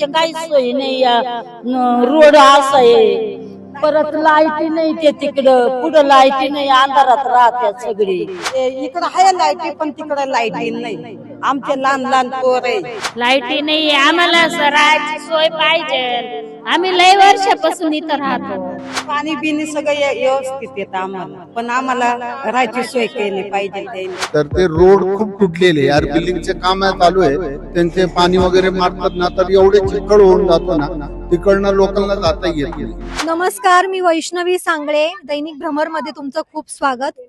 आमच्या काही सोयी नाही रोड असा आहे. परत लाईटी नाही ते तिकडं. पुढं लाईटी नाही अंधारात राहत्यात सगळी. इकडं आहे लाईटी पण तिकडं लाईटी नाही. आमचे लहान लहान पोर आहे लाईटी नाही आम्हाला राहायची सोय पाहिजे. आम्ही लय वर्षापासून इथं राहतो. पाणी बिनी सगळं व्य- व्यवस्थित येतं आम्हाला. पण आम्हाला राहायची सोय केली पाहिजे त्यांनी. तर ते रोड खूप तुटलेले यार बिल्डिंगचे काम चालू आहे. त्यांचे पाणी वगैरे मारतात ना तर एवढे चिखल होऊन जातो ना तिकडनं लोकांना जाता येत नाही. नमस्कार मी वैष्णवी सांगळे दैनिक भ्रमरमध्ये तुमचं खूप स्वागत.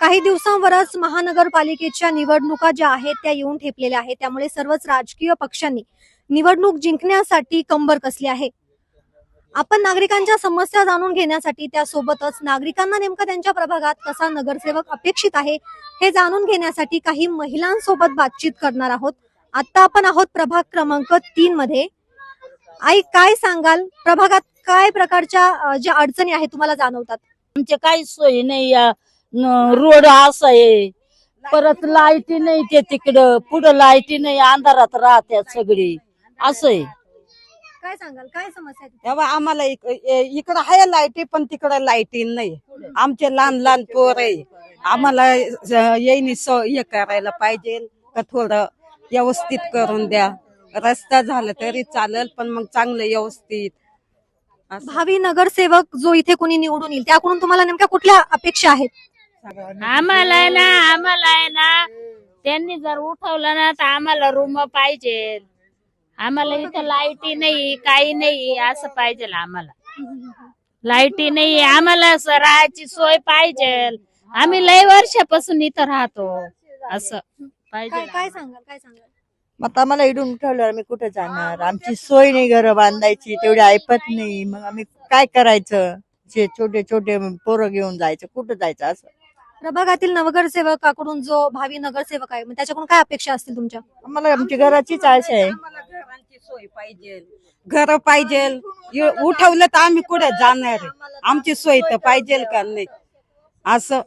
काही दिवसांवरच महानगरपालिकेच्या निवडणुका ज्या आहेत त्या येऊन ठेपलेल्या आहेत. त्यामुळे सर्वच राजकीय पक्षांनी निवडणूक जिंकण्यासाठी कंबर कसली आहे? आपण नागरिकांच्या समस्या जाणून घेण्यासाठी त्यासोबतच नागरिकांना नेमका त्यांच्या प्रभागात कसा नगरसेवक अपेक्षित आहे हे जाणून घेण्यासाठी काही महिलांसोबत बातचीत करणार आहोत. आता आपण आहोत प्रभाग क्रमांक तीन मध्ये. आई काय सांगाल? प्रभागात काय प्रकारच्या ज्या अडचणी आहेत तुम्हाला जाणवतात? आमचे काही सोयी नाही या न- रोड असा आहे. परत लाईटी नाही ते तिकडं पुढं लाईटी नाही अंधारात राहत्या सगळी. असं आहे. काय सांगाल? काय समस्या आहे तेव्हा आम्हाला इकडं आहे लाईटी पण तिकडं लाईटी नाही. आमचे लहान लहान पोर आहे. आम्हाला येईनी हे करायला पाहिजे का थोडं व्यवस्थित करून द्या. रस्ता झाला तरी चालेल पण मग चांगलं व्यवस्थित. असं. भावी नगरसेवक जो इथे कोणी निवडून येईल त्याकडून तुम्हाला नेमक्या कुठल्या अपेक्षा आहेत? आम्हाला आहे ना आम्हाला आहे ना त्यांनी जर उठवलं ना तर आम्हाला रूम पाहिजे. आम्हाला इथं लाईटी नाही काही नाही असं पाहिजे आम्हाला. लाईटी नाही आम्हाला असं राहायची सोय पाहिजे. आम्ही लय वर्षापासून इथं राहतो असं पाहिजे काय सांगाल काय सांगाल? मग आम्हाला इडून उठवल्यावर आम्ही कुठे जाणार? आमची सोय नाही घर बांधायची तेवढी ऐपत नाही. मग आम्ही काय करायचं? जे छोटे छोटे पोरं घेऊन जायचं कुठं जायचं असं? प्रभागातील नगरसेवकाकडून जो भावी नगरसेवक आहे मग त्याच्याकडून काय अपेक्षा असतील तुमच्या? आम्हाला आमची घराचीच आशा आहे. सोय पाहिजे. घर पाहिजे. य- उठवलं तर आम्ही कुठे जाणार आहे? आमची सोय तर पाहिजे का नाही? असं.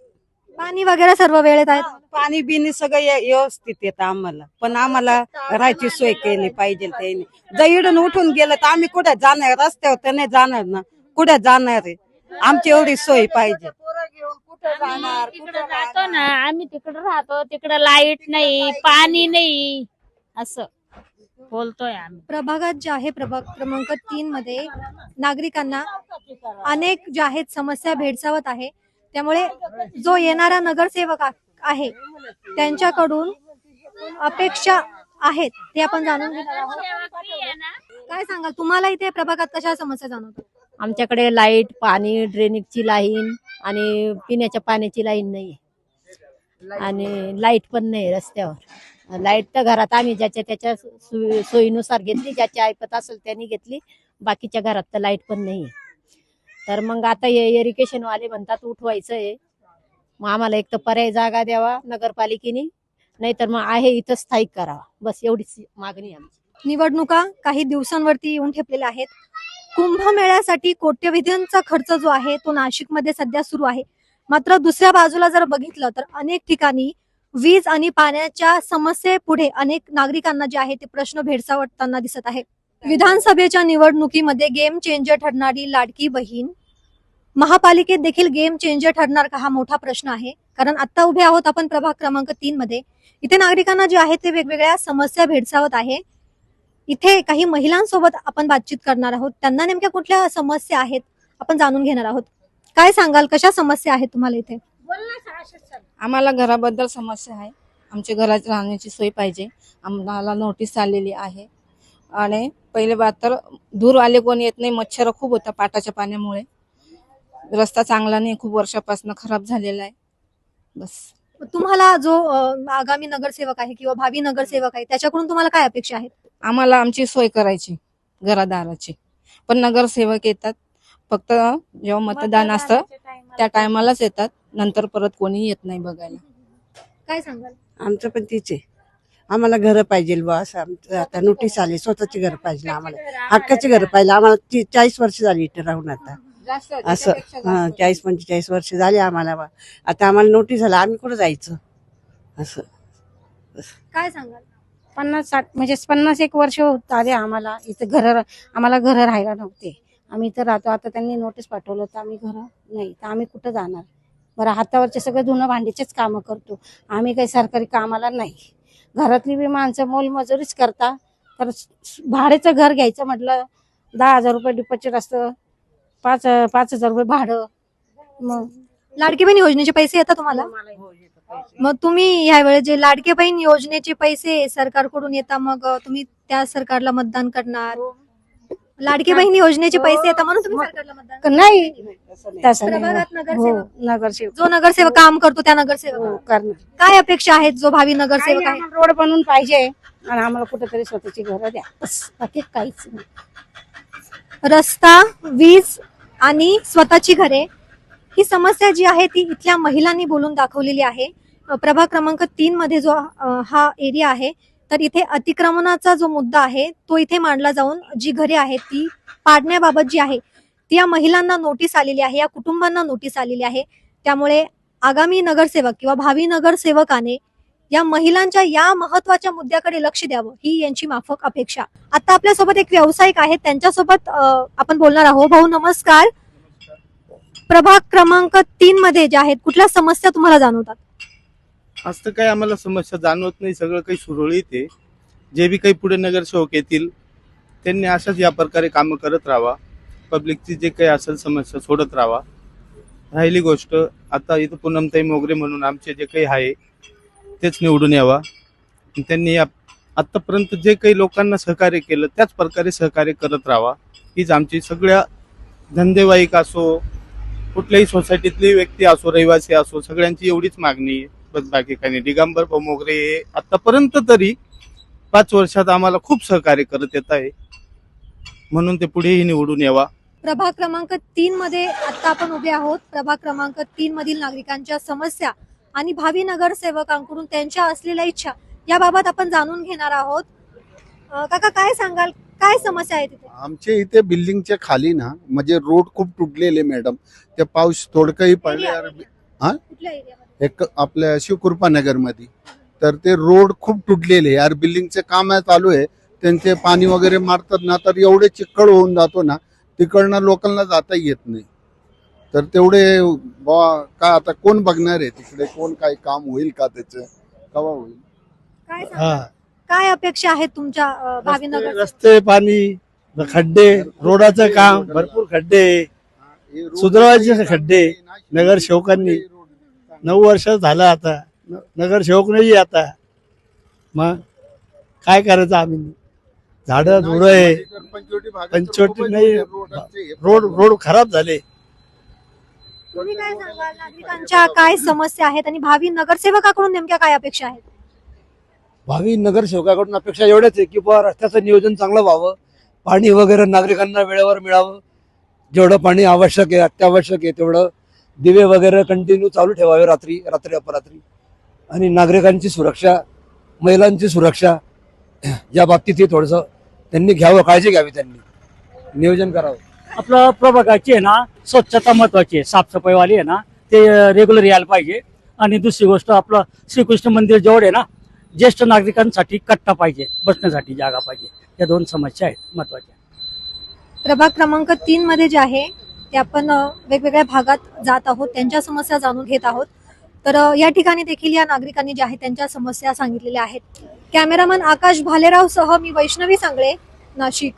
पाणी वगैरे सर्व वेळेत आहेत पाणी बिनी सगळं व्य- व्यवस्थित येतं आम्हाला. पण आम्हाला राहायची सोय केली पाहिजे त्यांनी. जर इडून उठून गेलं तर आम्ही कुठे जाणार? रस्त्यावर तर नाही जाणार ना. कुठे जाणार आहे? आमची एवढी सोय पाहिजे. तिकडं राहतो ना आम्ही तिकडं राहतो. तिकडं लाइट नाही पाणी नाही. असं. बोलतोय आम्ही. प्रभागात जे आहे प्रभाग क्रमांक तीन मध्ये नागरिकांना अनेक ज्या आहेत समस्या भेडसावत आहे. त्यामुळे जो येणारा नगरसेवक आहे त्यांच्याकडून अपेक्षा आहेत ते आपण जाणून घेणार आहोत. काय सांगाल? तुम्हाला इथे प्रभागात कशा समस्या जाणवतात? आमच्याकडे लाइट पाणी ड्रेनेजची लाईन आणि पिण्याच्या पाण्याची लाईन नाही आणि लाइट पण नाही रस्त्यावर. लाइट तर घरात आम्ही ज्याच्या त्याच्या सोयीनुसार घेतली ज्याची ऐपत असेल त्यांनी घेतली. बाकीच्या घरात तर लाइट पण नाही तर मग आता इरिगेशन वाले म्हणतात उठवायचं आहे मग आम्हाला एक तर पर्याय जागा द्यावा नगरपालिकेने नाहीतर मग आहे इथं स्थायिक करावा. बस एवढीच मागणी आमची. निवडणुका काही दिवसांवरती येऊन ठेपलेल्या आहेत. कुंभमेळ्यासाठी कोट्यवधींचा खर्च जो आहे तो नाशिकमध्ये सध्या सुरू आहे. मात्र दुसऱ्या बाजूला जर बघितलं तर अनेक ठिकाणी वीज आणि पाण्याच्या समस्येपुढे अनेक नागरिकांना जे आहे ते प्रश्न भेडसावताना दिसत आहे विधानसभेच्या निवडणुकीमध्ये गेम चेंजर ठरणारी लाडकी बहीण महापालिकेत देखील गेम चेंजर ठरणार का हा मोठा प्रश्न आहे. कारण आता उभे आहोत आपण प्रभाग क्रमांक तीन मध्ये. इथे नागरिकांना जे आहे ते वेगवेगळ्या समस्या भेडसावत आहे. इथे काही महिलांसोबत आपण बातचीत करणार आहोत. त्यांना नेमक्या कुठल्या समस्या आहेत आपण जाणून घेणार आहोत. काय सांगाल कशा समस्या आहेत तुम्हाला इथे? आम्हाला घराबद्दल समस्या आहे. आमच्या घरात राहण्याची सोय पाहिजे. आम्हाला नोटीस आलेली आहे. आणि पहिले बात तर धूर आले कोणी येत नाही. मच्छर खूप होता पाटाच्या पाण्यामुळे. रस्ता चांगला नाही. खूप वर्षापासून खराब झालेला आहे. बस. तुम्हाला जो अं, आगामी नगरसेवक आहे किंवा भावी नगरसेवक आहे त्याच्याकडून तुम्हाला काय अपेक्षा आहेत? आम्हाला आमची सोय करायची. घरादाराची. पण नगरसेवक येतात. फक्त जेव्हा मतदान असतं त्या टायमालाच येतात. नंतर परत कोणी येत नाही बघायला. काय सांगाल? आमचं पण तीच आहे. आम्हाला घर पाहिजे बा असं आमचं. आता नोटीस आली स्वतःची घर पाहिजे आम्हाला. हक्काची घर पाहिजे. आम्हाला ती चाळीस वर्ष झाली इथे राहून आता. असं. हा चाळीस पंचेचाळीस वर्ष झाली आम्हाला बा आता आम्हाला नोटीस झाला आम्ही कुठं जायचं? असं. काय सांगाल? पन्नास साठ म्हणजे पन्नास एक वर्ष होत आले आम्हाला. इथे घर आम्हाला घर राहायला नव्हते. आम्ही इथं राहतो. आता त्यांनी नोटीस पाठवलं तर आम्ही घर. नाही तर आम्ही कुठं जाणार? बरं हातावरचे सगळे धुणं भांडीचेच कामं करतो. आम्ही काही सरकारी कामाला नाही. घरातली बी माणसं मोलमजुरीच करता. तर भाड्याचं घर घ्यायचं म्हटलं दहा हजार रुपये डिपॉझिट असतं. पाच पाच हजार रुपये भाडं. मग लाडकी बहीण योजनेचे पैसे येतात तुम्हाला? मग तुम्ही यावेळेस जे लाडके बहीण योजनेचे पैसे सरकारकडून येतात मग तुम्ही त्या सरकारला मतदान करणार? लाडकी बहीण योजनेचे पैसे येतात म्हणून तुम्ही सरकारला मतदान करणार? नाही तसं नाही. प्रभागात हो नगरसेवक. नगरसेवक जो नगरसेवक काम करतो त्या नगरसेवक हो करणार. काय अपेक्षा आहेत जो भावी नगरसेवक आहे? रोड बनवून पाहिजे आणि आम्हाला कुठेतरी स्वतःची घरं द्या. बस बाकी काहीच नाही. रस्ता वीज आणि स्वतःची घरे ही समस्या जी आहे ती इथल्या महिलांनी बोलून दाखवलेली आहे. अ, प्रभाग क्रमांक तीन मध्ये जो अ, हा एरिया आहे तर इथे अतिक्रमणाचा जो मुद्दा आहे तो इथे मांडला जाऊन जी घरे आहेत ती पाडण्याबाबत जी आहे ती या महिलांना नोटीस आलेली आहे या कुटुंबांना नोटीस आलेली आहे. त्यामुळे आगामी नगरसेवक किंवा भावी नगरसेवकाने या महिलांच्या या महत्त्वाच्या मुद्द्याकडे लक्ष द्यावं ही यांची माफक अपेक्षा. आता आपल्यासोबत एक व्यावसायिक आहेत त्यांच्यासोबत आपण बोलणार आहोत. भाऊ नमस्कार. प्रभाग क्रमांक तीन मध्ये जे आहेत कुठल्या समस्या तुम्हाला जाणवतात? असं काही आम्हाला समस्या जाणवत नाही. सगळं काही सुरळीत आहे. जे बी काही पुढे नगरसेवक येतील त्यांनी अशाच या प्रकारे कामं करत राहावा. पब्लिकची जे काही असेल समस्या सोडत राहावा. राहिली गोष्ट आता इथं पूनमताई मोगरे म्हणून आमचे जे काही आहे तेच निवडून यावा. त्यांनी या आत्तापर्यंत जे काही लोकांना सहकार्य केलं त्याच प्रकारे सहकार्य करत राहावा. हीच आमची सगळ्या धंदेवाईक असो कुठल्याही सोसायटीतली व्यक्ती असो रहिवासी असो सगळ्यांची एवढीच मागणी आहे. बस बाकी काही नाही? दिगंबर मोगरे हे आतापर्यंत तरी पाच वर्षात आम्हाला खूप सहकार्य करत येत आहे. म्हणून ते पुढेही निवडून यावा. प्रभाग क्रमांक तीन मध्ये आता आपण उभे आहोत. प्रभाग क्रमांक तीन मधील नागरिकांच्या समस्या आणि भावी नगरसेवकांकडून त्यांच्या असलेल्या इच्छा याबाबत आपण जाणून घेणार आहोत. काका काय सांगाल? काय समस्या आहे तिथे? आमच्या इथे बिल्डिंगच्या खाली ना म्हणजे रोड खूप तुटलेले मॅडम ते पाऊस थोडकंही पडल्यावर एरियामध्ये? एक आपल्या शिवकृपा नगरमध्ये तर ते रोड खूप तुटलेले यार बिल्डिंगचे काम चालू आहे. त्यांचे पाणी वगैरे मारतात ना तर एवढे चिक्कड होऊन जातो ना तिकडनं लोकांना जाता येत नाही. तर तेवढे बुवा, काय आता कोण बघणार आहे तिकडे? कोण काय काम होईल का त्याचं? कवा होईल? काय? काय अपेक्षा आहेत तुमच्या अ, भावी नगर रस्ते पाणी खड्डे रोडाचं काम भरपूर खड्डे सुधारायचे खड्डे नगरसेवकांनी. नऊ वर्ष झालं आता. न- नगरसेवक नाही आता. मग काय करायचं आम्ही? झाडं झुडं आहे. पंचवटी नाही रोड रोड खराब झाले. तुम्ही काय सांगाल? नागरिकांच्या काय समस्या आहेत आणि भावी नगरसेवकाकडून नेमक्या काय अपेक्षा आहेत? भावी नगरसेवकाकडून अपेक्षा एवढ्याच आहे की बुवा रस्त्याचं नियोजन चांगलं व्हावं. पाणी वगैरे नागरिकांना वेळेवर मिळावं. जेवढं पाणी आवश्यक आहे अत्यावश्यक आहे तेवढं दिवे वगैरे कंटिन्यू चालू ठेवावे रात्री रात्री अपरात्री. आणि नागरिकांची सुरक्षा महिलांची सुरक्षा या बाबतीत हे थोडंसं त्यांनी घ्यावं काळजी घ्यावी त्यांनी. नियोजन करावं. आपलं प्रभागाची आहे ना स्वच्छता महत्वाची आहे साफसफाईवाली आहे ना ते रेग्युलर यायला पाहिजे. आणि दुसरी गोष्ट आपलं श्रीकृष्ण मंदिर जवळ आहे ना ज्येष्ठ नागरिकांसाठी कट्टा पाहिजे बसण्यासाठी जागा पाहिजे. या दोन समस्या आहेत महत्त्वाच्या. प्रभाग क्रमांक तीन मध्ये जे आहे ते आपण वेगवेगळ्या भागात जात आहोत त्यांच्या समस्या जाणून घेत आहोत. तर या ठिकाणी देखील या नागरिकांनी ज्या आहेत त्यांच्या समस्या सांगितलेल्या आहेत. कॅमेरामन आकाश भालेराव सह मी वैष्णवी सांगळे नाशिक.